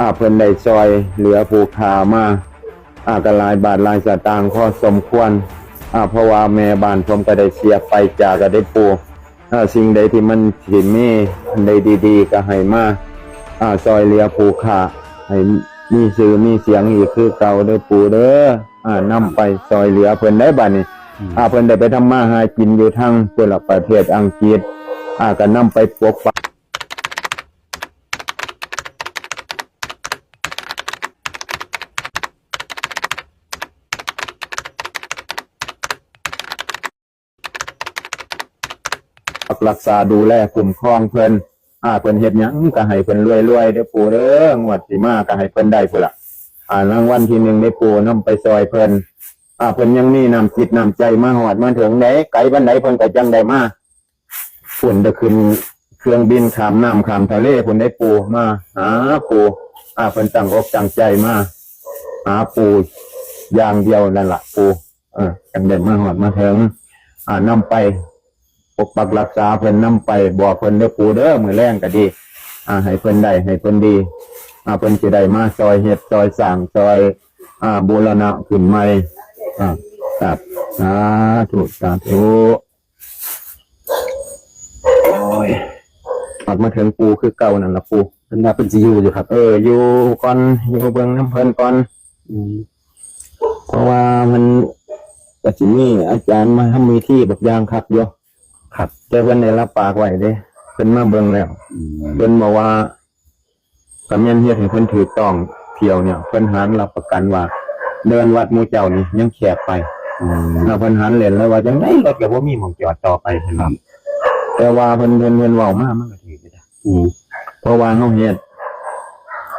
อ่าเพิ่นได้ซอยเหลือผู้ขามาอ่าก็หลายบาทลายสตางค์พอสมควรอ่าเพราะว่าแม่บ้านผมก็ได้เสียไปจากก็ได้ปูอ่าสิ่งใดที่มันสิมีอันใดดีๆ ก็ให้มาอ่าซอยเหลือผู้ขาให้มีชื่อมีเสียงอีกคือเก่าเด้อปูเด้ออ่านำไปซอยเหลือเพิ่นได้บัดนี้อาเพิ่นได้ไปทำมาหากินอยู่ทางเพื่อประเทศอังกฤษอาก็นำไปปกปัก รักษาดูแลคุ้มครองเพิ่นอ่าเพิ่นเฮ็ดหยังก็ให้เพิ่นรวยๆเด้อปู่เด้องวดสิมาก็ให้เพิ่นได้พุ่นล่ะอ่ารางวัลที่หนึ่งได้ปู่นำไปซอยเพิ่นอ่าเพิ่นยังมีน้ำจิตน้ำใจมาหอดมาถึงไหนไกลบันไดเพิ่นก็จังได้มาฝุ่นจะขึ้นเครื่องบินขามน้ำขามทะเลเพิ่นได้ปูมาหาปูอ่าเพิ่นตั้งอกตั้งใจมาหาปูอย่างเดียวนั่นละปูเออจังได้มาหอดมาถึงอ่านำไป ปกปักรักษาเพิ่นนำไปบอกเพิ่นเด้อปูเด้อมือแรงก็ดี อ่าให้เพิ่นได้ให้เพิ่นดี อ่าเพิ่นสิได้มาซอยเฮ็ดซอยสร้างซอย อ่าบูรณะขึ้นใหม่อ่าครับสาธุสาธุโอ้ยออกมาถึงปูคือเก่านั่นละปูเป็นว่าเป็นซียูอยู่ครับ เอออยู่ก่อนอยู่เบิ่งน้ำเพลินก่อน อืมเพราะว่ามันก็สิมีอาจารย์มาทำมีที่แบบอยางคักอยู่ ครับแต่เพิ่นได้รับปากไว้เด้เพิ่นมาเบิ่งแล้วอืมเพิ่นบอกว่าสำเนียนเฮ็ดให้เพิ่นถือต้องเที่ยวเนี่ยเพิ่นหารรับประกันว่า เดินวัดหมู่เจ้านี่ยังแคบไปอืมเราเพิ่นหันเล่นแล้วว่าจังไดรถก็บ่มีหม่องจอดต่อไปเพิ่นว่าแต่ว่าเพิ่นเพิ่นเพิ่นเว้ามามันก็ถือไปจ้ะอืมเพราะว่าเฮาเฮ็ด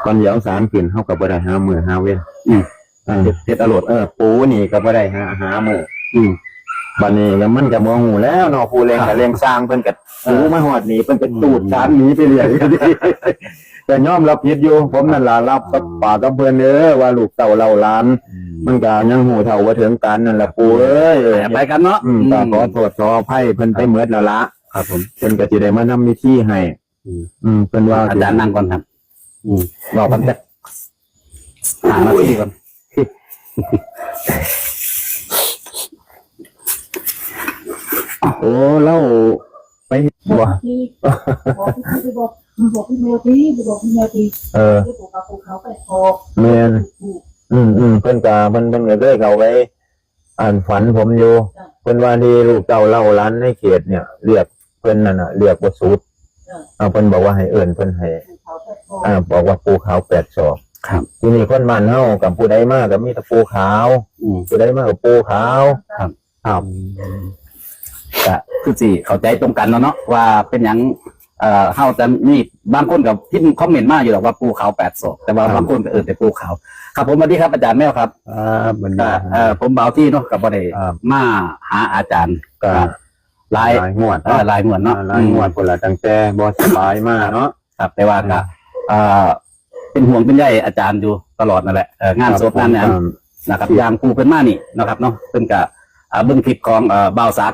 ก่อนเหยาวสารขึ้นเฮาก็บ่ได้หามื้อหาเว้นอืมอ่าเฮ็ดอรรถเออปูนี่ก็บ่ได้หาหามื้ออืม บัดนี้ก็มันก็บ่ฮู้แล้วเนาะผู้เล่นก็เล่นสร้างเพิ่นก็ปูมาฮอดนี่เพิ่นก็ตูดสารหนีไปเรื่อยแต่ยอมรับผิดอยู่ผมนั่นล่ะรับกับปากกับเพิ่นเด้อว่าลูกเต้าเล่าหลาน มันก็ยังหูเท่าว่าถึงกันนั่นแหละปูเอ้ยแต่ไปกันเนาะอืมก็ขอโทษขออภัยเพิ่นไปเหมือดแล้วละครับผมเพิ่นก็สิได้มานำวิธีให้อืมอืมเพิ่นว่าอาจารย์นั่งก่อนครับ อืมรอกันสักหานาทีก่อน โอ้เล่าไปบ่ที่บอกพี่บอกบอกพี่เมทีบอกพี่เมทีเออที่ปลูกกับปลูกเขาไปออกแมนปลูกอืมอืมเพิ่นก็เพิ่นเพิ่นก็เลยเขาไปอ่านฝันผมอยู่เพิ่นว่าที่ลูกเต้าเล่าร้านในเขตเนี่ยเรียกเพิ่นนั่นน่ะเรียกว่าสูตรเอาเพิ่นบอกว่าให้เอิ้นเพิ่นให้ปลูกเขาไปออกอ่าบอกว่าปูขาวแปดศอกครับ ทีนี้คนบ้านเฮากับผู้ใดมาก็มีแต่ปูขาว อืม ผู้ใดมากับปูขาวครับครับ ก็คือสิเข้าใจตรงกันแล้วเนาะว่าเป็นหยังเอ่อเฮาจะมีบางคนกับที่คอมเมนต์มาอยู่หรอกว่าปูขาวแปดศอกแต่ว่าบางคนก็เออแต่ปูขาวครับผมสวัสดีครับอาจารย์แมวครับอ่าเหมือนก็กันเอ่อผมเบาที่เนาะกับบ่ได้ครับมาหาอาจารย์ก็หลายหลายงวดเอ่อหลายงวดเนาะหลายงวดคนละตั้งแต่บ่สบายมากเนาะ ครับแต่ว่าก็เอ่อเป็นห่วงเป็นใยอาจารย์อยู่ตลอดนั่นแหละเอ่องานศพงานเนี่ยครับนะครับอย่างครูเป็นมานี่นะครับเนาะซึ่งก็อ่าเบิ่งคลิปของเอ่อบ่าวซัก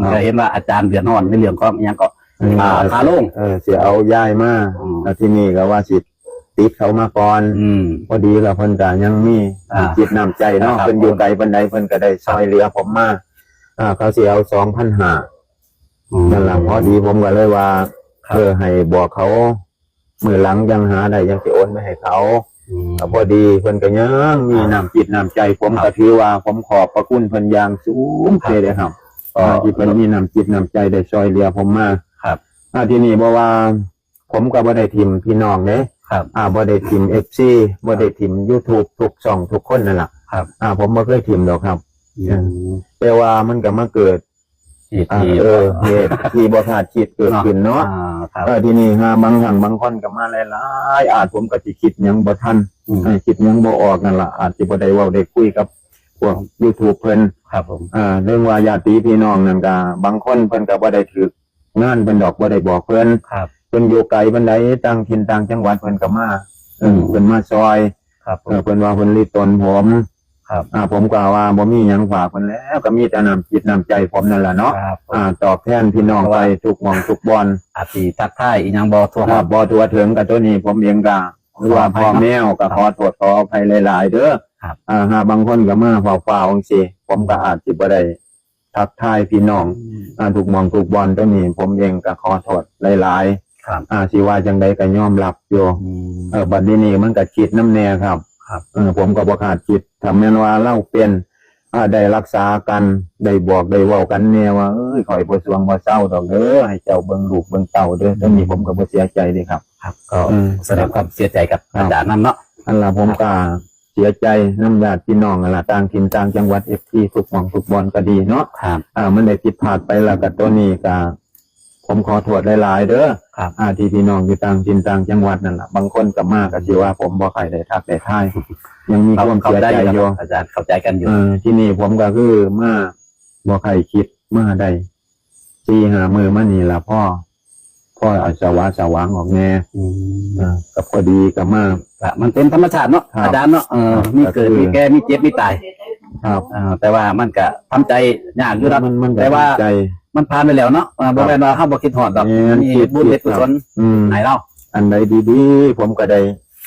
ครับจะเห็นว่าอาจารย์เดือนนอนในเรื่องของอหยังก็อืมอ่าขาโล่งเออสิเอาย้ายมาอืม แล้วที่นี่ก็ว่าสิติดเขามาก่อน อืม พอดีแล้วเพิ่นก็ยังมีอ่าจิตน้ำใจเนาะครับ เพิ่นอยู่ไกลปานใดเพิ่นก็ได้ช่วยเหลือผมมาอ่าเขาสิเอา2,500นั่นล่ะพอดีผมก็เลยว่าครับเออให้บอกเขามือหลังยังหาได้ยังสิโอนไปให้เขาอืม ก็พอดีเพิ่นก็ยังมีน้ำจิตน้ำใจ ผมครับก็ถือว่าผมขอบพระคุณเพิ่นอย่างสูงครับเลยครับ ก็อ่าที่เพิ่นมีน้ำจิตน้ำใจได้ช่วยเหลือผมมาครับ อ่าที่นี่บ่ว่า ผมก็บ่ได้ทิมพี่น้องเด้ครับ อ่าบ่ได้ทิม FC บ่ได้ทิม YouTube ทุกช่องทุกคนนั่นล่ะครับ อ่า ผมบ่เคยทิมดอกครับ อืมแต่ว่ามันก็มาเกิดที่อ่าที่เออเหตุที่บ่คาดคิดเกิดขึ้นเนาะ อ่ครับ เออที่นี่ฮะบางครั้งบางคนก็มาหลายๆอาจผมก็สิคิดหยังบ่ทันอืม เออคิดหยังบ่ออกนั่นล่ะอาจสิบ่ได้เว้าได้คุยกับพวก YouTube เพิ่น ครับผมอ่าเรื่องว่าญาติพี่น้องนั่นก็บางคนเพิ่นก็บ่ได้ถืองานเพิ่นดอกบ่ได้บอกเพิ่นครับเพิ่นอยู่ไกลปานใดต่างถิ่นต่างจังหวัดเพิ่นก็มาเออมเพิ่นมาซอยครับผเออมเพิ่นว่าเพิ่นรีดตนผมครับอ่าผมก็ว่าบ่มีหยังฝากเพิ่นแล้วก็มีแต่น้ำจิตน้ำใจผมนั่นแหละเนาะครับอ่าตอบแทนพี่น้องไปทุกหม่องทุกบอนอาจสิทักทายอีหยังบ่ทั่วคครัรับบบ่ทั่วถึงกับตัวนี้ผมเองก็หรือว่าพ่อแมวก็ขอโทษขออภัยหลาย ๆ เด้อ ครับอ่าหาบางคนก็มาฝ่าฝ่าๆจังซี่ผมก็อาจสิบ่ได้ทักทายพี่น้องอ่าถูกมองถูกบอลตัวนี้ ผมเองก็ขอโทษหลายครับๆอ่าสิว่าจังใดก็ยอมรับอยู่เออบัดนี้นี่มันก็คิดน้ำแน่ครับ ครับเออผมก็บ่ขาดคิดถ้าแม่นว่าเล่าเป็นอ่าได้รักษากันได้บอกได้เว้ากันแน่ว่าเอ้ยข่อยบ่สวงบ่เศร้าดอกเด้อให้เจ้าเบิ่งลูกเบิ่งเต้าเด้อตอนนี้ผมก็บ่เสียใจเด้ครับ ครับ ก็อืมแสดงความเสียใจกับครับอาจารย์นั่นเนาะอันละผมก็ เสียใจน้ำญาติพี่น้องอันละต่างถิ่นต่างจังหวัดเอฟซีทุกหม่องทุกบอลก็ดีเนาะครับ อ่า มันได้ผิดพลาดไปแล้วกับตัวนี้ก็ผมขอโทษหลายๆเด้อครับอ่าที่พี่น้องอยู่ต่างถิ่นต่างจังหวัดนั่นแหละบางคนก็มากก็สิว่าผมบ่ใครได้ทักได้ทายยังมีความเข้าเสียใจใจออยู่ยู่ อาจารย์เข้าใจกันอยู่ เออที่นี่ผมก็คือมาบ่ใครคิดมาได้สี่หามือมานี่ละพ่อ พ่อเอาสวาสว่างออกแน่อ่าก็พอดีก็มาครับมันเป็นธรรมชาติเนาะครับอาจารย์เนาะเออครับมีเกิดก็คือ มีแก่มีเจ็บมีตายครับเออแต่ว่ามันก็ทำใจยากอยู่ครับ มันมันก็แต่ว่า ใจ มันผ่านไปแล้วเนาะเออบ่แม่นว่าเฮาบ่คิดฮอดดอกแม่นมีคิดบุญคิเฮ็ดดกุศลอืม ให้เราอันใดดีๆ ผมก็ได้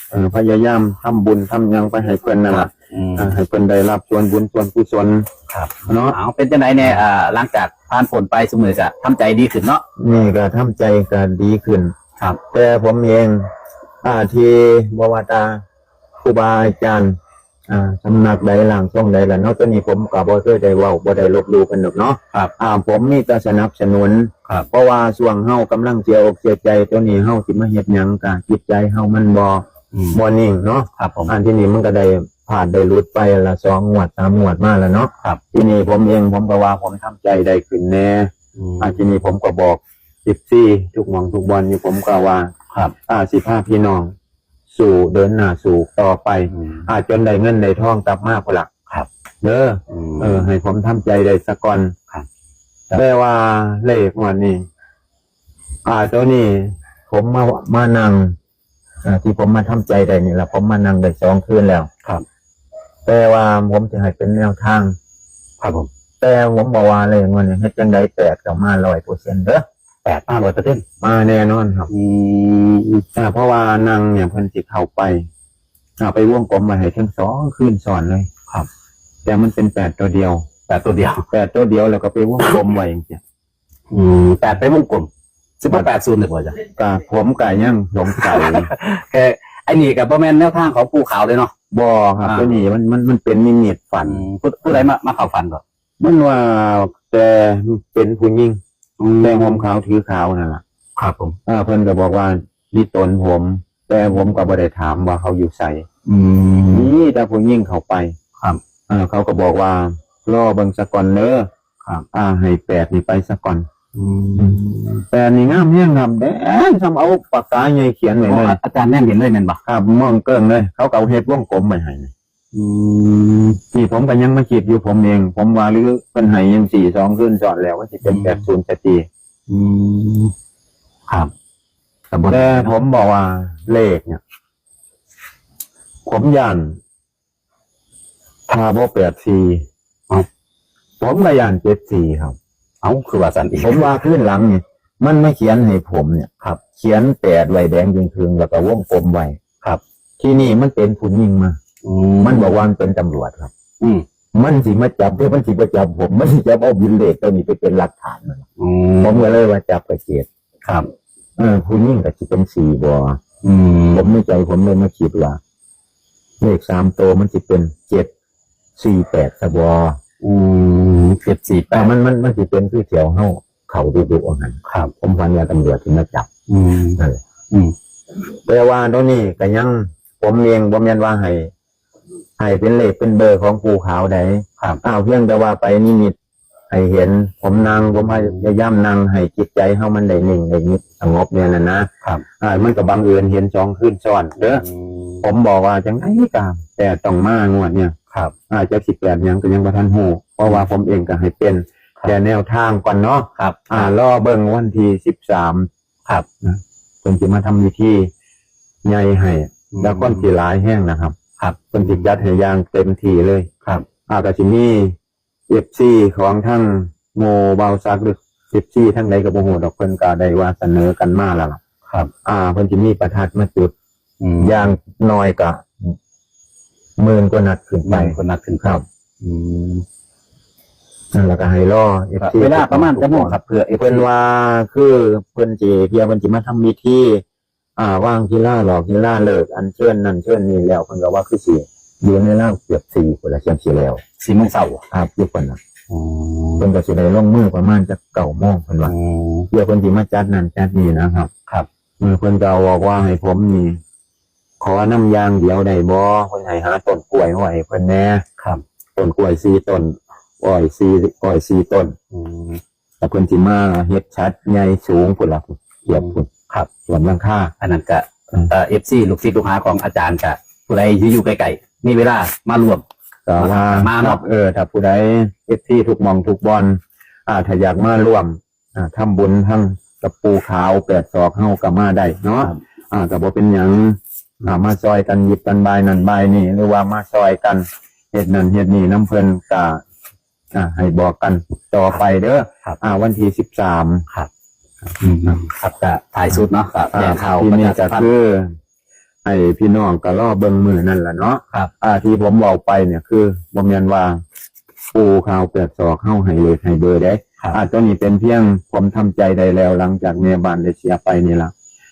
เอ่อพยายามทำบุญทำหยังไปให้เพิ่นนั่นแหละ อืมอ่าให้เพิ่นได้รับส่วนบุญส่วนกุศลครับเนาะเอาเป็นจังไดเนี่ยอ่าหลังจากผ่านฝนไปสมือจะทำใจดีขึ้นเนาะนี่ก็ทำใจก็ดีขึ้น ครับ แต่ผมเองอ่าที่บวตาครูบาอาจารย์ อ่าสำนักใดหลังช่องใดล่ะเนาะตัวนี้ผมก็บ่เคยได้เว้าบ่ได้ลบหลู่เพิ่นดอกเนาะครับอ่า ผมมีแต่สนับสนุน ครับ เพราะว่าช่วงเฮากำลังเสียอกเสียใจตัวนี้เฮาสิมาเฮ็ดหยังกะจิตใจเฮามันบ่อืมบ่นิ่งเนาะครับผม อันที่นี่มันก็ได้ ผ่านได้รุดไปละสองงวดสามงวดมาแล้วเนาะครับที่นี่ผมเองผมก็ว่าผมทำใจได้ขึ้นแน่อืมอันที่นี่ผมก็บอกสิบซี่ทุกหมองทุกบอลอยู่ผมก็ว่าครับอ่าสิบห้าพี่น้อง สู่เดินหน้าสู่ต่อไปอืมอาจนได้เงินได้ทองกลับมาพนลักครับเด้อมเออ ให้ผมทำใจได้สักก่อนครับแต่ว่าเลขงวันนี้อ่าตัวนี้ผมมามานั่งอ่าที่ผมมาทำใจได้นี่แหละผมมานั่งได้สองคืนแล้วครับ แต่ว่าผมจะให้เป็นแนวทาง ครับผมแต่ผมบอกว่าเลยวันนี้เฮ็ดจังไดแปดกับมาร้อยเปอร์เซ็นต์เด้อแปดห้าร้อยเปอร์เซ็นต์มาแน่นอนครับอืมอ่าเพราะว่านางเนี่ยเพิ่นสิเข้าไปอ่าไปว่วงกลมมาให้ทั้งสองคืนสอนเลยครับ แต่มันเป็นแปดตัวเดียวแปดตัวเดียวแปดตัวเดียวแล้วก็ไปว่วงกลมไว้จริงอืมแปดไปวงกลมสิบแปดศูนย์เลยพ่อจ้ะๆกะผมกะยังสงสัยแค่ไอ้นี่กับพ่อแม่นแนวทางของภูเขาเลยเนาะ บ่ครับอ่า ตัวนี้มันมันมันเป็นนิมิตฝัน ผู้ผู้ใดมามาเข้าฝันก่อนมันว่าแต่เป็นผู้หญิงแต่ห่มขาวถือขาวนั่นล่ะครับผม อ่าเพิ่นก็บอกว่าลิตนผม แต่ผมก็บ่ได้ถามว่าเขาอยู่ไสอืม นี่แต่ผู้ยิ่งเขาไปครับอ่าเขาก็บอกว่ารอเบิ่งสะก่อนเด้อครับ อ่าให้แปดนี่ไปสะก่อนอืม แปดนี่งามเฮี้ยงครับแดงทำเอาปากกาใหญ่เขียนไว้เลยอาจารย์แน่นเห็นเลยแม่นปะครับมองเกิ้งเลย เขาก็เอาเฮ็ดวงกลมไว้ให้นี่อืมนี่ผมก็ยังมาคิดอยู่ผมเอง ผมว่าหรือเป็นให้ยังสี่สองขึ้นสอนแล้วว่าสิเป็นแปดศูนย์จะตีอืมครับแต่บนแต่ผมบอกว่าเลขเนี่ย ผมยันถ้าบ่แปดสี่ผมก็ยันเจ็ดสี่ครับ เอาคือว่าสันอีก ผมว่าขึ้นหลังเนี่ยมันไม่เขียนให้ผมเนี่ยครับ เขียนแปดไว้แดงจึงคืนแล้วก็วงกลมไว้ครับ ที่นี่มันเป็นผู้ยิ่งมา อืมันบอกว่ามันเป็นตำรวจครับ อืมมันสิมาจับเพื่อมันสิมาจับผม มันสิจับเอาบินเลขตัวนี้ไปเป็นหลักฐานมันอืผมก็เลยว่าจับกระเกียดครับ เออผู้ยิ่งกับสิเป็นสี่บออืมผมในใจผมเลยมาคิดว่าเลขสามตัวมันสิเป็นเจ็ดสี่แปดสบอ อืมเจ็ดสี่แปแต่ดมันมันมันสิเป็นคือเถียวเฮาเขาดูดูอาหารครับผมฟันว่าตำรวจที่มาจับอืมนั่นแหละอืมแต่ว่าตรงนี้ก็ยังผมเองบ่แม่นว่าให้ให้เป็นเลขเป็นเบอร์ของภูเขาใดครับอ้าวเพียงแต่ว่าไปนิมิตให้เห็น ผมนั่งผมพยายามนั่งให้จิตใจเฮามันได้นิ่งได้นิดสงบเนี่ยนะนะครับอ่ามันก็บังเอิญเห็นสองขึ้นซ้อนเด้อผมบอกว่าจังไงกามแต่ต้องมางวดเนี่ย ครับอาจจะสิบแปดยังก็ยังบ่ทันฮู้เพราะว่าผมเองก็ให้เป็นครับแต่แนวทางก่อนเนาะครับ อ่ารอเบิ่งวันที่สิบสามครับเพิ่นสิมาทำพิธีใหญ่ให้แล้วก้อนสีหลายแห้งนะครับ ครับเพิ่นสิจัดให้อย่างเต็มที่เลยครับอาก็สิมีเอฟซีของทั้งโมเบาซักหรือเอฟซีทั้งใดกับโมโหดอกเพิ่นก็ได้ว่าเสนอกันมาแล้วล่ะครับ อ่าเพิ่นสิมีประทัดมาจุดอืมอย่างน้อยก็ หมื่นกว่านัดขึ้นไปบางคนนัดขึ้นครับ อืมนั่นแหละก็ให้รอ FC เวลาประมาณจะโมงครับเพื่อเอฟเพิ่นว่าคือเพิ่นสิเพียเพิ่นสิมาทำพิธีอ่าว่างกีฬาหลอกกีฬาเลิก อันเชิญนั่นเชิญนี่แล้วเพิ่นก็ว่าคือสิอยู่ในร่างเกือบ4คนละเชียงสิแล้วสี่โมงเช้าครับอยู่เพิ่นน่ะอ๋อเพิ่นก็สิได้ลงมือประมาณจะเก้าโมงเพิ่นว่า อ๋อ เพื่อเพิ่นสิมาจัดนั่นจัดนี่นะครับ ครับมือเพิ่นก็บอกว่าให้ผมนี่ ขอน้ำยางเดียวได้บ่เพิ่นให้หาต้นกล้วยไว้ให้เพิ่นแหน่ครับต้นกล้วย4ต้นอ้อย4อ้อย4ต้นอืมแต่เพิ่นสิมาเฮ็ดชัดใหญ่สูงพุ่นล่ะเหยียบพุ่นครับส่วนหลังคา อันนั้นก็อืมเอ่อฟซีลูกศิษย์ลูกหาของอาจารย์กับผู้ใดที่อยู่ไกลๆมีเวลามารวม ก็ว่ามาเนาะ เออถ้าผู้ใดเอฟที่ทุกหมองทุกบอลอ่าถ้าอยากมาร่วมอ่าทำบุญทั้งกระปูขาวแปดศอกเฮาก็มาได้เนาะครับอ่าก็บ่เป็นหยังอ่ามาซอยกันหยิบกันบายนั่นบายนี่หรือว่ามาซอยกันเฮ็ดนั่นเฮ็ดนี่น้ำเพิ่นก็อ่าให้บอกกันต่อไปเด้อครับอ่า วันที่สิบสามครับอืมครับก็ถ่ายสุดเนาะครับแจ้งข่าวที่นี่ประชาก็สัมพันธ์คือให้พี่น้องก็รอเบิ่งมือนั่นแหละเนาะครับ อ่าที่ผมบอกไปเนี่ยคือบ่แม่นว่าปูข่าวแปดศอกเข้าให้เลยให้เบอร์ได้ครับอ่าตัวนี้เป็นเพียงผมทำใจได้แล้วหลังจากเมียบ้านได้เสียไปนี่ล่ะ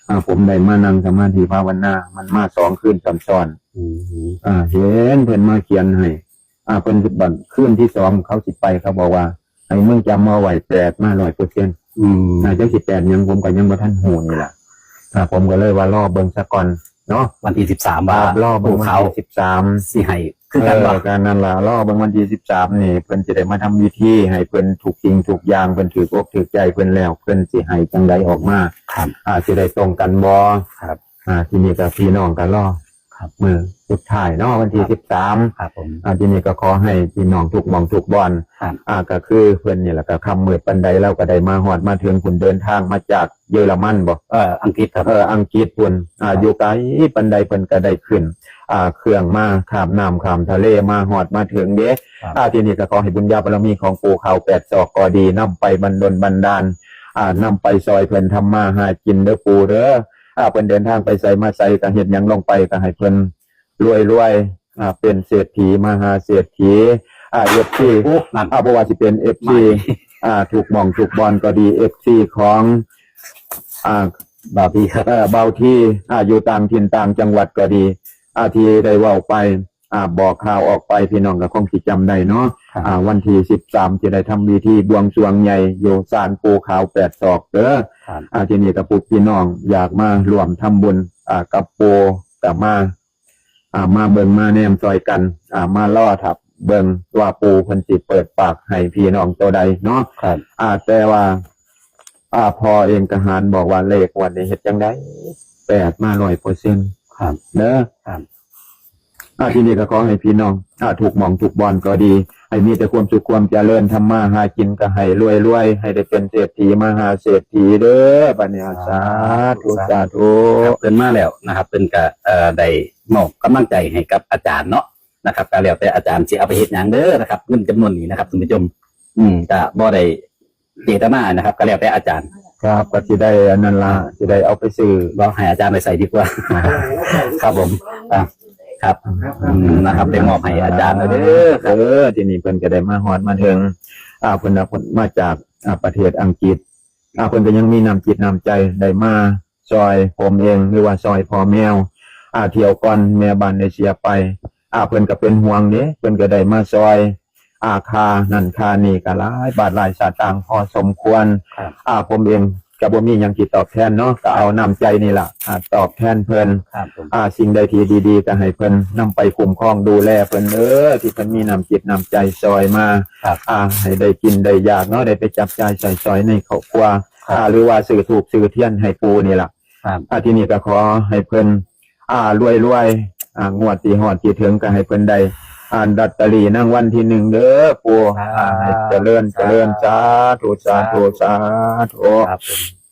อ่าผมได้มานั่งสมาธิภาวนา มันมาสองคืนซ้อนอืมๆอ่า เห็นเพิ่นมาเขียนให้อ่าเพิ่นบัดคืนที่สองเขาสิไปเขาบอกว่าให้มึงจำมาไว้แปดมาร้อยเปอร์เซ็นต์อืมน่าจะสิแปดยังผมก็ยังบ่ทันหูนี่ล่ะอ่าผมก็เลยว่ารอเบิ่งซะก่อน เนาะวันที่สิบสามว่ารอเบิ่งวันเขาที่สิบสามสิให้คือกันว่าเออการนั่นล่ะรอบางวันที่สิบสามนี่เพิ่นจะได้มาทำวิธีให้เพิ่นถูกจริงถูกอย่างเพิ่นถือกอกถือใจเพิ่นแล้วเพิ่นสิให้จังใดออกมาครับอ่าสิได้ตรงกันบ่ครับ อ่า ทีนี้ก็พี่น้องกันรอ ครับมือสุดท้ายเนาะวันที่ครับสิบสามครับผมอ่าทีนี้ก็ขอให้พี่น้องทุกหมองทุกบอนครับอ่าก็คือเพิ่นนี่แหละก็คำมืดปันใดแล้วก็ได้มาฮอดมาถึงคุณเดินทางมาจากเยอรมันบ่เอออังกฤษครับเอออังกฤษพุ่นอ่าอยู่ไกลปันใดเพิ่นก็ได้ขึ้น อ่าเครื่องมาข้ามน้ำข้ามทะเลมาหอดมาถึงเด้ครับอ่าทีนี้ก็ขอให้บุญญาบารมีของปู่เขาแปดศอกก็ดีนํไปบรรดลบันดาลอ่านำไปซอยเพิ่นทำมาหากินเด้อปู่เด้อ อ่าเพิ่นเดินทางไปใส่มาใส่ก็เฮ็ดหยังลงไปก็ให้เพิ่นรวยรวยๆอ่าเป็นเศรษฐีมหาเศรษฐีอ่าเอฟซีโอ้นั่น อ่าบ่ว่าสิเป็นเอฟไม่ซีอ่าถูกหมองถูกบอลก็ดีเอฟซีของ อ่า บาพี่ครับ เอ่อเบาที่อ่าอยู่ต่างถิ่นต่างจังหวัดก็ดี อาที่ได้เว่าไป อ่าบอกข่าวออกไปพี่น้องก็คงสิจำได้เนาะครับ อ่าวันที่สิบสามจะได้ทำพิธีบวงสรวงใหญ่อยู่ศาลปูขาวแปดศอกเด้อ ครับอ่าทีนี้กับปุกพี่น้องอยากมารวมทำบุญอ่ากับปูแต่มาอ่ามาเบิ่งมาแนมซอยกันอ่ามาล่อทับเบิ่งว่าปูเพิ่นสิเปิดปากให้พี่น้องตัวใดเนาะครับ อ่าแต่ว่า อ่าพอเองกหารบอกว่าเลขวันนี้เฮ็ดจังไดแปดมาร้อยเปอร์เซ็นต์ครับ เด้อครับ อ่าทีนี้ก็ขอให้พี่น้องอ่าถูกหมองถูกบอลก็ดี ให้มีแต่ความสุขความเจริญทำมาหากินก็ให้รวยรวยๆให้ได้เป็นเศรษฐีมหาเศรษฐีเด้อบัดนี้สาธุสาธุครับเป็นมาแล้วนะครับ เป็นกะเอ่อได้มอบกำลังใจให้กับอาจารย์เนาะนะครับก็แล้วแต่อาจารย์สิเอาไปเฮ็ดหยังเด้อนะครับเงินจำนวนนี้นะครับท่านผู้ชมอืมก็บ่ได้เจตนานะครับก็แล้วแต่อาจารย์ครับก็สิได้อันนั้นล่ะสิได้เอาไปซื้อเราให้อาจารย์ไปใส่ดีกว่า ครับผมอะ ครับอืมนะครับได้มอบให้อาจารย์แล้วเด้อเออทีนี้เพิ่นก็ได้มาฮอดมาถึงอ่าเพิ่นน่ะเพิ่นมาจากอ่าประเทศอังกฤษอ่าเพิ่นก็ยังมีน้ำจิตน้ำใจได้มาซอยผมเองหรือว่าซอยพ่อแมวอ่าเที่ยวก่อนแม่บ้านได้เสียไปอ่าเพิ่นก็เป็นห่วงเด้เพิ่นก็ได้มาซอยอ่าคานั่นคานี่ก็หลายบาทหลายสาตางค์พอสมควร ครับ อ่าผมเอง ก็บ่มีหยังสิตอบแทนเนาะก็เอาน้ำใจนี่ล่ะอ่าตอบแทนเพิ่นครับผมอ่าสิ่งใดที่ดีๆก็ให้เพิ่นนำไปคุ้มครองดูแลเพิ่นเออที่เพิ่นมีน้ำจิตน้ำใจซอยมาครับ อ่าให้ได้กินได้อยากเนาะได้ไปจับจ่ายใส่ซอยในครอบครัวครับอ่าหรือว่าสื่อถูกสื่อเทียนให้ปูนี่ล่ะครับ อ่าที่นี่ก็ขอให้เพิ่นอ่ารวยรวยๆอ่างวดที่ฮอดที่ถึงก็ให้เพิ่นได้ อ่านดัตเตอรี่นั่งวันที่หนึ่งเด้อปูอ่าให้เจริญเจริญสาธุสาธุสาธุ ครับผม